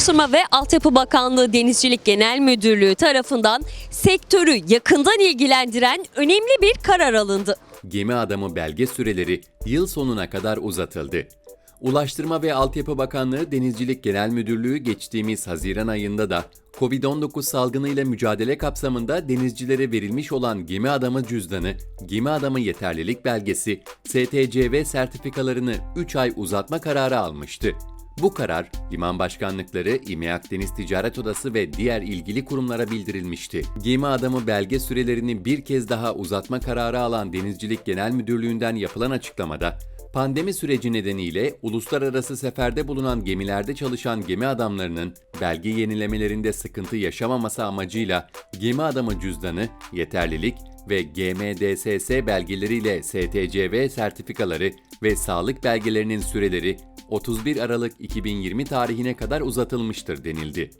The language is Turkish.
Ulaştırma ve Altyapı Bakanlığı Denizcilik Genel Müdürlüğü tarafından sektörü yakından ilgilendiren önemli bir karar alındı. Gemi adamı belge süreleri yıl sonuna kadar uzatıldı. Ulaştırma ve Altyapı Bakanlığı Denizcilik Genel Müdürlüğü geçtiğimiz Haziran ayında da Covid-19 salgınıyla mücadele kapsamında denizcilere verilmiş olan gemi adamı cüzdanı, gemi adamı yeterlilik belgesi, STCV sertifikalarını 3 ay uzatma kararı almıştı. Bu karar, liman başkanlıkları, İMEAK Deniz Ticaret Odası ve diğer ilgili kurumlara bildirilmişti. Gemi adamı belge sürelerini bir kez daha uzatma kararı alan Denizcilik Genel Müdürlüğü'nden yapılan açıklamada, pandemi süreci nedeniyle uluslararası seferde bulunan gemilerde çalışan gemi adamlarının belge yenilemelerinde sıkıntı yaşamaması amacıyla gemi adamı cüzdanı, yeterlilik ve GMDSS belgeleriyle STCV sertifikaları ve sağlık belgelerinin süreleri 31 Aralık 2020 tarihine kadar uzatılmıştır denildi.